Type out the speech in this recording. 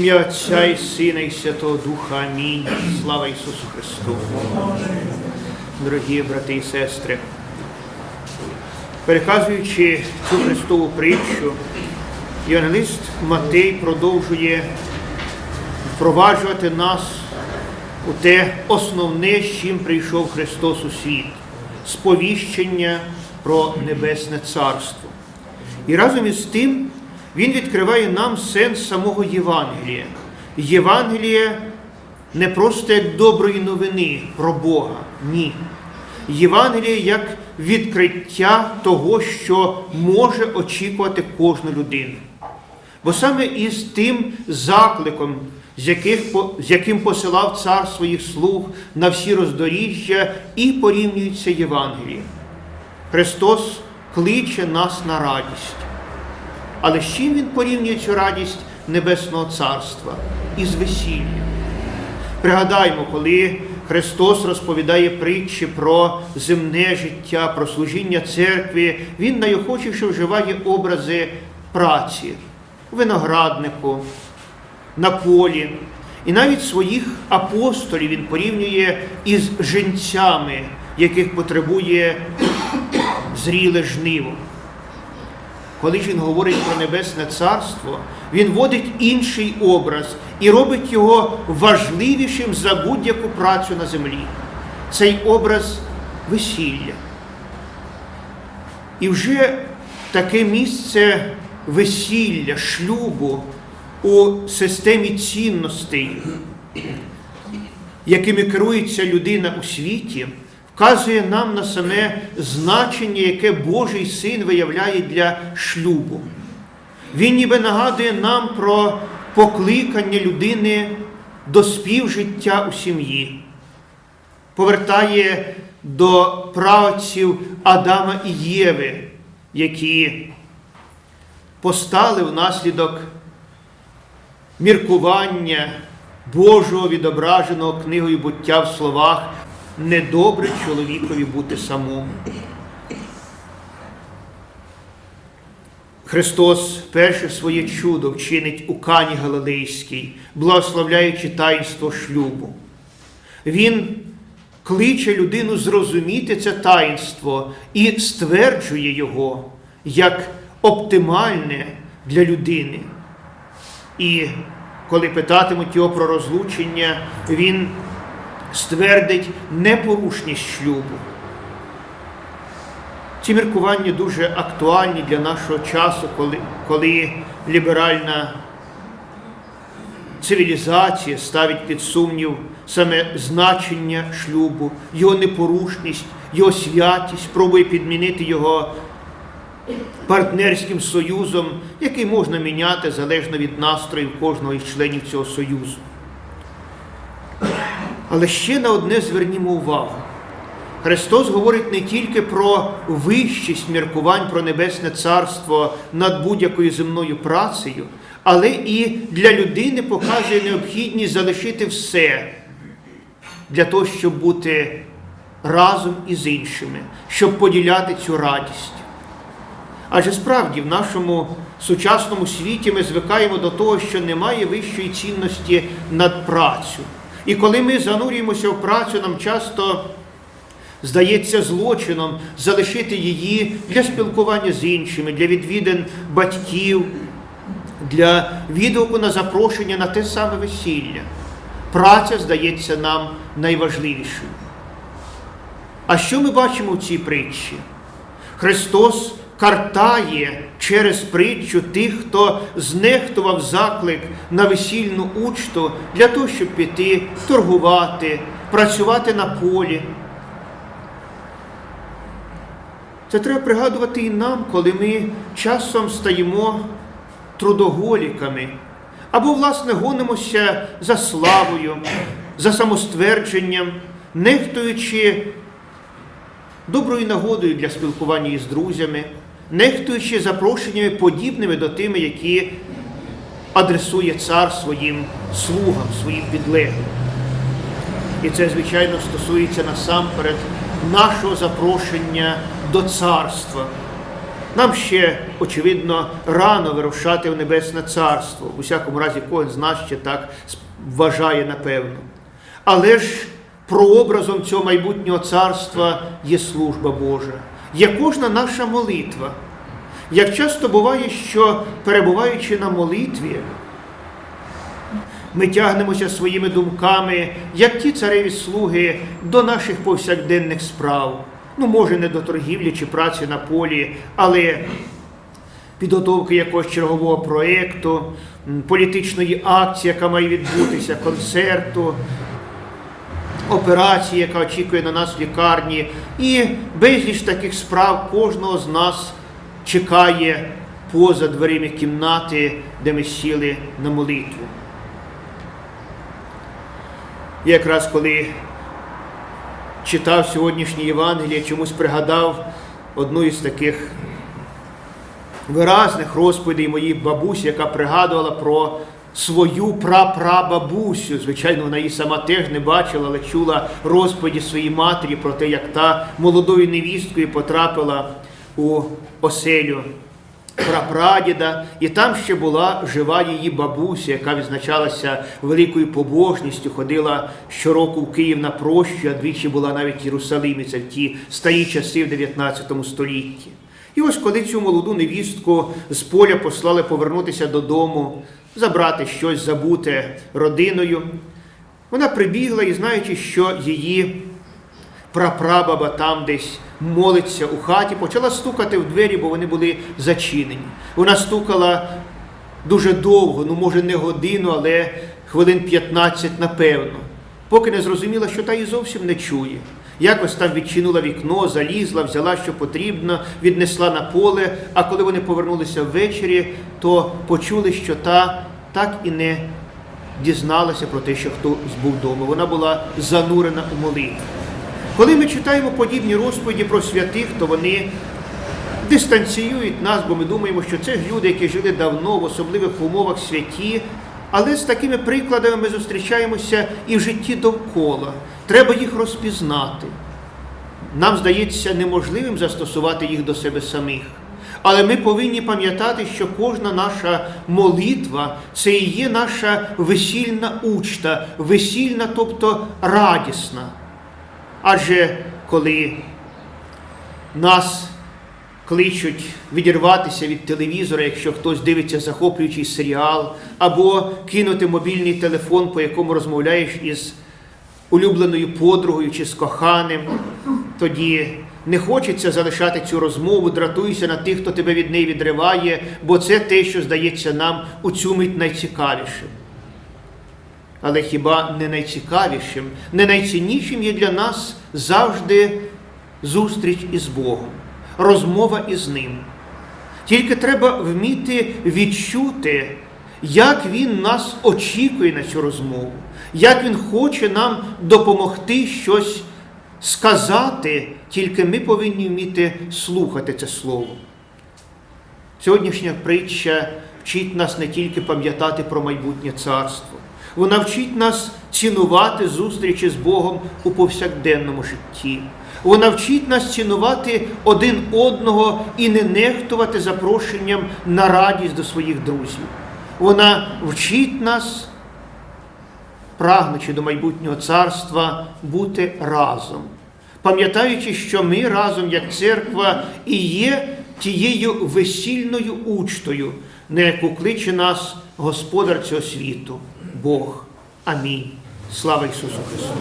ім'я Отця і Сина, і Святого Духа. Амінь. Слава Ісусу Христу. Дорогі брати і сестри, переказуючи цю Христову притчу, Євангелист Матей продовжує впроваджувати нас у те основне, з чим прийшов Христос у світ сповіщення про Небесне Царство. І разом із тим Він відкриває нам сенс самого Євангелія. Євангеліє не просто як доброї новини про Бога. Ні. Євангеліє як відкриття того, що може очікувати кожну людину. Бо саме із тим закликом, з, яких, з яким посилав цар своїх слуг на всі роздоріжжя, і порівнюється Євангеліє. Христос кличе нас на радість. Але з чим Він порівнює цю радість Небесного Царства? Із весіллям. Пригадаймо, коли Христос розповідає притчі про земне життя, про служіння церкви, Він найохочіше вживає образи праці, винограднику, на полі. І навіть своїх апостолів він порівнює із женцями, яких потребує зріле жниво. Коли ж він говорить про Небесне Царство, він вводить інший образ і робить його важливішим за будь-яку працю на землі. Цей образ весілля. І вже таке місце весілля, шлюбу у системі цінностей, якими керується людина у світі, вказує нам на саме значення, яке Божий син виявляє для шлюбу. Він ніби нагадує нам про покликання людини до співжиття у сім'ї, повертає до праців Адама і Єви, які постали внаслідок міркування Божого відображеного книгою буття в словах недобре чоловікові бути самому. Христос перше своє чудо вчинить у Кані Галилейській, благословляючи таїнство шлюбу. Він кличе людину зрозуміти це таїнство і стверджує його як оптимальне для людини. І коли питатимуть його про розлучення, він ствердить непорушність шлюбу. Ці міркування дуже актуальні для нашого часу, коли, коли ліберальна цивілізація ставить під сумнів саме значення шлюбу, його непорушність, його святість, пробує підмінити його партнерським союзом, який можна міняти залежно від настроїв кожного із членів цього союзу. Але ще на одне звернімо увагу. Христос говорить не тільки про вищість міркувань про Небесне Царство над будь-якою земною працею, але і для людини показує необхідність залишити все для того, щоб бути разом із іншими, щоб поділяти цю радість. Адже справді в нашому сучасному світі ми звикаємо до того, що немає вищої цінності над працю. І коли ми занурюємося в працю, нам часто здається злочином залишити її для спілкування з іншими, для відвідин батьків, для відгуку на запрошення на те саме весілля. Праця здається нам найважливішою. А що ми бачимо в цій притчі? Христос картає через притчу тих, хто знехтував заклик на весільну учту для того, щоб піти торгувати, працювати на полі. Це треба пригадувати і нам, коли ми часом стаємо трудоголіками або, власне, гонимося за славою, за самоствердженням, нехтуючи доброю нагодою для спілкування із друзями, нехтуючи запрошеннями подібними до тими, які адресує цар своїм слугам, своїм підлеглим. І це, звичайно, стосується насамперед нашого запрошення до царства. Нам ще, очевидно, рано вирушати в Небесне Царство. У всякому разі, кожен з нас ще так вважає, напевно. Але ж прообразом цього майбутнього царства є служба Божа, є кожна наша молитва. Як часто буває, що перебуваючи на молитві, ми тягнемося своїми думками, як ті цареві слуги, до наших повсякденних справ. Ну, може, не до торгівлі чи праці на полі, але підготовки якогось чергового проєкту, політичної акції, яка має відбутися, концерту, операції, яка очікує на нас в лікарні, і безліч таких справ кожного з нас чекає поза дверима кімнати, де ми сіли на молитву. І якраз коли читав сьогоднішнє Євангеліє, чомусь пригадав одну із таких виразних розповідей моїй бабусі, яка пригадувала про свою прапрабабусю. Звичайно, вона її сама теж не бачила, але чула розповіді своїй матері про те, як та молодою невісткою потрапила у оселю прапрадіда, і там ще була жива її бабуся, яка відзначалася великою побожністю, ходила щороку в Київ на прощу, а двічі була навіть в Єрусалимі, це в ті старі часи в 19 столітті. І ось коли цю молоду невістку з поля послали повернутися додому, забрати щось забуте родиною, вона прибігла і, знаючи, що її прапрабаба там десь молиться у хаті, почала стукати в двері, бо вони були зачинені. Вона стукала дуже довго, ну може не годину, але хвилин 15 напевно, поки не зрозуміла, що та її зовсім не чує. Якось там відчинила вікно, залізла, взяла, що потрібно, віднесла на поле, а коли вони повернулися ввечері, то почули, що та так і не дізналася про те, що хтось був вдома. Вона була занурена у молитву. Коли ми читаємо подібні розповіді про святих, то вони дистанціюють нас, бо ми думаємо, що це люди, які жили давно в особливих умовах святі. Але з такими прикладами ми зустрічаємося і в житті довкола. Треба їх розпізнати. Нам здається неможливим застосувати їх до себе самих. Але ми повинні пам'ятати, що кожна наша молитва це і є наша весільна учта, весільна, тобто радісна. Адже коли нас кличуть відірватися від телевізора, якщо хтось дивиться захоплюючий серіал, або кинути мобільний телефон, по якому розмовляєш із улюбленою подругою чи з коханим, тоді не хочеться залишати цю розмову, дратуйся на тих, хто тебе від неї відриває, бо це те, що здається нам у цю мить найцікавішим. Але хіба не найцікавішим, не найціннішим є для нас завжди зустріч із Богом, розмова із Ним. Тільки треба вміти відчути, як Він нас очікує на цю розмову, як Він хоче нам допомогти щось сказати, тільки ми повинні вміти слухати це слово. Сьогоднішня притча вчить нас не тільки пам'ятати про майбутнє царство, вона вчить нас цінувати зустрічі з Богом у повсякденному житті. Вона вчить нас цінувати один одного і не нехтувати запрошенням на радість до своїх друзів. Вона вчить нас, прагнучи до майбутнього царства, бути разом, пам'ятаючи, що ми разом, як церква, і є тією весільною учтою, на яку кличе нас Господар цього світу, Бог. Амінь. Слава Ісусу Христу!